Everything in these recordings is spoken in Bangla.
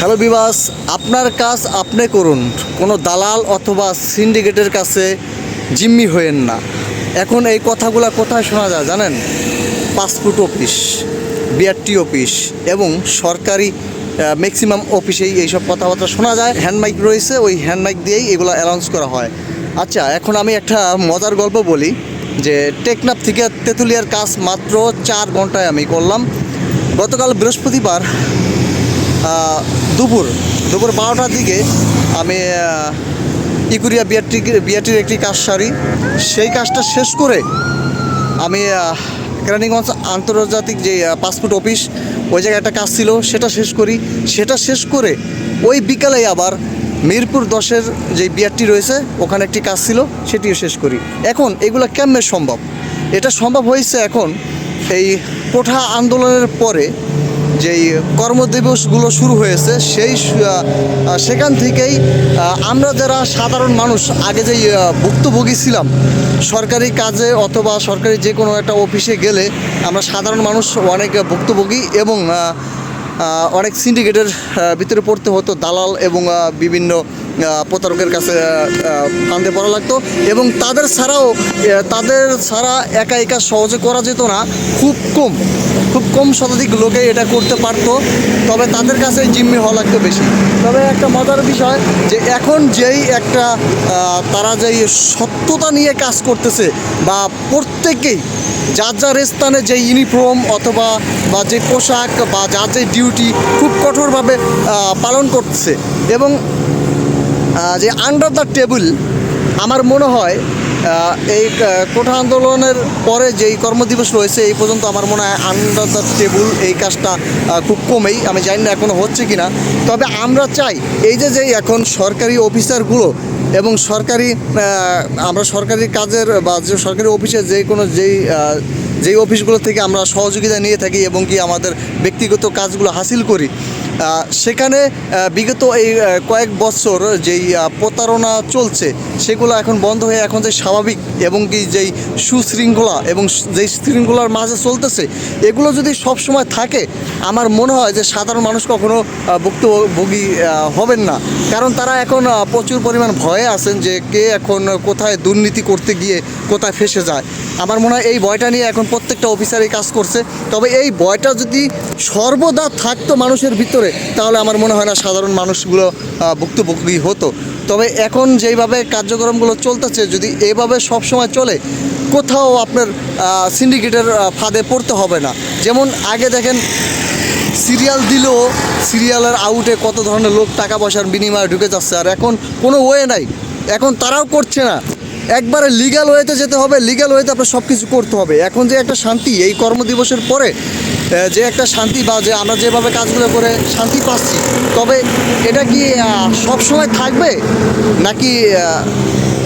হ্যালো বিবাস আপনার কাজ আপনি করুন। কোনো দালাল অথবা সিন্ডিকেটের কাছে জিম্মি হয়েন না। এখন এই কথাগুলো কোথায় শোনা যায় জানেন? পাসপোর্ট অফিস, বিআরটি অফিস এবং সরকারি ম্যাক্সিমাম অফিসেই এইসব কথাবার্তা শোনা যায়। হ্যান্ড মাইক রয়েছে, ওই হ্যান্ড মাইক দিয়েই এগুলো অ্যানাউন্স করা হয়। আচ্ছা এখন আমি একটা মজার গল্প বলি, যে টেকনাফ থেকে তেঁতুলিয়ার কাজ মাত্র চার ঘন্টায় আমি করলাম। গতকাল বৃহস্পতিবার দুপুর দুপুর বারোটার দিকে আমি ইকুরিয়া বিআরটি বিআরটির একটি কাজ সারি। সেই কাজটা শেষ করে আমি কেরানীগঞ্জ আন্তর্জাতিক যে পাসপোর্ট অফিস, ওই জায়গায় একটা কাজ ছিল, সেটা শেষ করি। সেটা শেষ করে ওই বিকালে আবার মিরপুর দশের যে বিআরটি রয়েছে, ওখানে একটি কাজ ছিল, সেটিও শেষ করি। এখন এগুলো কেমনে সম্ভব? এটা সম্ভব হয়েছে এখন এই কোঠা আন্দোলনের পরে যেই কর্মদিবসগুলো শুরু হয়েছে, সেই সেখান থেকেই আমরা যারা সাধারণ মানুষ, আগে যেই ভুক্তভোগী ছিলাম, সরকারি কাজে অথবা সরকারি যে কোনো একটা অফিসে গেলে আমরা সাধারণ মানুষ, অনেক ভুক্তভোগী এবং অনেক সিন্ডিকেটের ভিতরে পড়তে হতো, দালাল এবং বিভিন্ন প্রতারকের কাছে আনতে পড়া লাগতো। এবং তাদের ছাড়াও তাদের ছাড়া একা একা সহজে করা যেত না। খুব কম খুব কম শতাধিক লোকে এটা করতে পারতো। তবে তাদের কাছে জিম্মি হওয়া লাগতো বেশি। তবে একটা মজার বিষয় যে এখন যেই একটা তারা যেই সত্যতা নিয়ে কাজ করতেছে বা প্রত্যেকেই, যার যার স্থানে যে ইউনিফর্ম অথবা বা যে পোশাক বা যার যে ডিউটি খুব কঠোরভাবে পালন করতেছে। এবং যে আন্ডার দ্য টেবিল আমার মনে হয় এই কোঠা আন্দোলনের পরে যেই কর্মদিবস রয়েছে, এই পর্যন্ত আমার মনে হয় আন্ডার দ্য টেবিল এই কাজটা খুব কমেই, আমি জানি না এখনও হচ্ছে কি না তবে আমরা চাই, এই যে যে এখন সরকারি অফিসারগুলো এবং সরকারি আমরা সরকারি কাজের বা যে সরকারি অফিসে যে কোনো যেই যেই অফিসগুলো থেকে আমরা সহযোগিতা নিয়ে থাকি এবং কি আমাদের ব্যক্তিগত কাজগুলো হাসিল করি সেখানে বিগত এই কয়েক বছর যেই প্রতারণা চলছে, সেগুলো এখন বন্ধ হয়ে এখন যে স্বাভাবিক এবং কি যেই সুশৃঙ্খলা এবং যেই শৃঙ্খলার মাঝে চলতেছে, এগুলো যদি সব সময় থাকে, আমার মনে হয় যে সাধারণ মানুষ কখনো ভুক্তভোগী হবেন না। কারণ তারা এখন প্রচুর পরিমাণ ভয়ে আছেন যে কে এখন কোথায় দুর্নীতি করতে গিয়ে কোথায় ফেসে যায়। আমার মনে হয় এই ভয়টা নিয়ে এখন প্রত্যেকটা অফিসারই কাজ করছে। তবে এই ভয়টা যদি সর্বদা থাকতো মানুষের ভিতরে তাহলে আমার মনে হয় না সাধারণ মানুষগুলো ভুক্তভোগী হতো। তবে এখন যেইভাবে কার্যক্রমগুলো চলতেছে, যদি এভাবে সব সময় চলে, কোথাও আপনার সিন্ডিকেটের ফাঁদে পড়তে হবে না। যেমন আগে দেখেন সিরিয়াল দিলেও সিরিয়ালের আউটে কত ধরনের লোক টাকা পয়সার বিনিময়ে ঢুকে যাচ্ছে, আর এখন কোনো ওয়ে নাই। এখন তারাও করছে না। একবারে লিগাল ওয়েতে যেতে হবে লিগ্যাল ওয়েতে আপনার সব কিছু করতে হবে। এখন যে একটা শান্তি, এই কর্মদিবসের পরে যে একটা শান্তি বা যে আমরা যেভাবে কাজগুলো করে শান্তি পাচ্ছি। তবে এটা কি সবসময় থাকবে? নাকি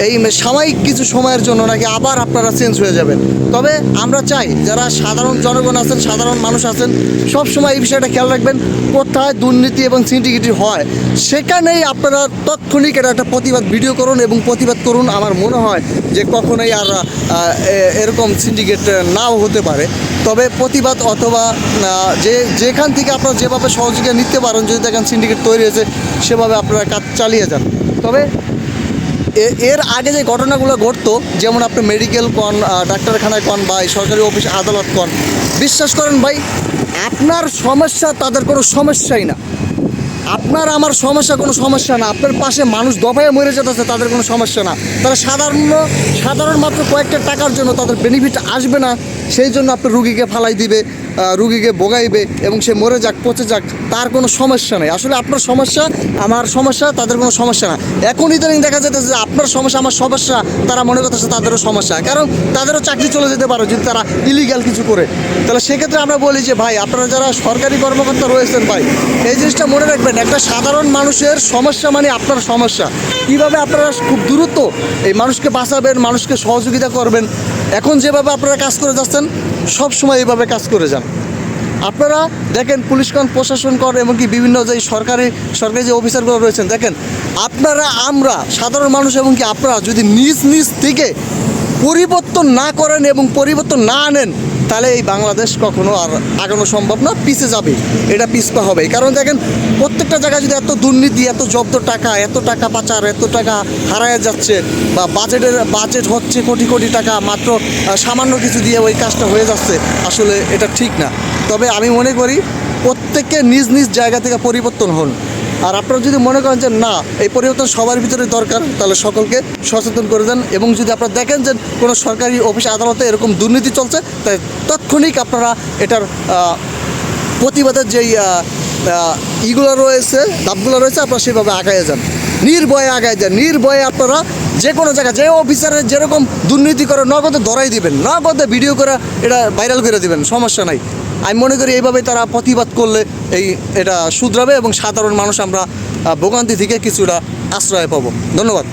এই সাময়িক কিছু সময়ের জন্য নাকি আবার আপনারা চেঞ্জ হয়ে যাবেন। তবে আমরা চাই যারা সাধারণ জনগণ আছেন, সাধারণ মানুষ আছেন, সব সময় এই বিষয়টা খেয়াল রাখবেন, কোথায় দুর্নীতি এবং সিন্ডিকেটি হয়, সেখানেই আপনারা তৎক্ষণিক এটা একটা প্রতিবাদ ভিডিও করুন এবং প্রতিবাদ করুন। আমার মনে হয় যে কখনোই আর এরকম সিন্ডিকেট নাও হতে পারে। তবে প্রতিবাদ অথবা যে, যেখান থেকে আপনারা যেভাবে সহযোগিতা নিতে পারেন, যদি দেখেন সিন্ডিকেট তৈরি হয়েছে, সেভাবে আপনারা কাজ চালিয়ে যান। তবে এর আগে যে ঘটনাগুলো ঘটতো, যেমন আপনি মেডিকেল কন ডাক্তারখানায় কন বা সরকারি অফিস আদালত কন, বিশ্বাস করেন ভাই, আপনার সমস্যা তাদের কোনো সমস্যাই না। আপনার আমার সমস্যা কোনো সমস্যা না, আপনার পাশে মানুষ দফায় মরে যেতেছে, তাদের কোনো সমস্যা না। তারা সাধারণ সাধারণ মাত্র কয়েকটা টাকার জন্য তাদের বেনিফিট আসবে না, সেই জন্য আপনার রুগীকে ফালাই দিবে। রুগীকে বোগাইবে এবং সে মরে যাক, পচে যাক, তার কোনো সমস্যা নেই। আসলে আপনার সমস্যা, আমার সমস্যা, তাদের কোনো সমস্যা না। এখন ইদানিং দেখা যেতেছে যে আপনার সমস্যা, আমার সমস্যা, তারা মনে করতেছে তাদেরও সমস্যা। কারণ তাদেরও চাকরি চলে যেতে পারে যদি তারা ইলিগাল কিছু করে। তাহলে সেক্ষেত্রে আমরা বলি যে, ভাই, আপনারা যারা সরকারি কর্মকর্তা রয়েছেন, ভাই, এই জিনিসটা মনে রাখবেন, একটা সাধারণ মানুষের সমস্যা মানে আপনার সমস্যা। কীভাবে আপনারা খুব দ্রুত এই মানুষকে বাঁচাবেন, মানুষকে সহযোগিতা করবেন এখন যেভাবে আপনারা কাজ করে যাচ্ছেন, সব সময় এইভাবে কাজ করে যান। আপনারা দেখেন, পুলিশ কন, প্রশাসন কর এমনকি বিভিন্ন যে সরকারি সরকারি যে অফিসারগুলো রয়েছেন, দেখেন, আপনারা, আমরা, সাধারণ মানুষ এবং কি আপনারা যদি নিজ নিজ থেকে পরিবর্তন না করেন এবং পরিবর্তন না আনেন তাহলে এই বাংলাদেশ কখনো আর আগানো সম্ভব না, পিছে যাবে। এটা পিছপা হবে কারণ দেখেন, প্রত্যেকটা জায়গায় যদি এত দুর্নীতি, এত জব্দ টাকা, এত টাকা পাচার, এত টাকা হারায় যাচ্ছে বা বাজেটের, বাজেট হচ্ছে কোটি কোটি টাকা, মাত্র সামান্য কিছু দিয়ে ওই কাজটা হয়ে যাচ্ছে, আসলে এটা ঠিক না। তবে আমি মনে করি প্রত্যেককে নিজ নিজ জায়গা থেকে পরিবর্তন হন। আর আপনারা যদি মনে করেন যে না, এই পরিবর্তন সবার ভিতরে দরকার, তাহলে সকলকে সচেতন করে দেন এবং যদি আপনারা দেখেন যে কোনো সরকারি অফিস, আদালতে এরকম দুর্নীতি চলছে, তাই তাৎক্ষণিক আপনারা এটার প্রতিবাদের যেই ইগুলো রয়েছে, ধাপগুলো রয়েছে, আপনারা সেভাবে আগায় যান। নির্ভয়ে আগায় যান। নির্ভয়ে আপনারা যে কোনো জায়গায়, যে অফিসারের যেরকম দুর্নীতি করে, নগদে ধরাই দিবেন, নগদে ভিডিও করে এটা ভাইরাল করে দিবেন, সমস্যা নাই। আমি মনে করি এইভাবে তারা প্রতিবাদ করলে এই এটা শুধরাবে এবং সাধারণ মানুষ আমরা ভোগান্তি থেকে কিছুটা আশ্রয় পাবো। ধন্যবাদ।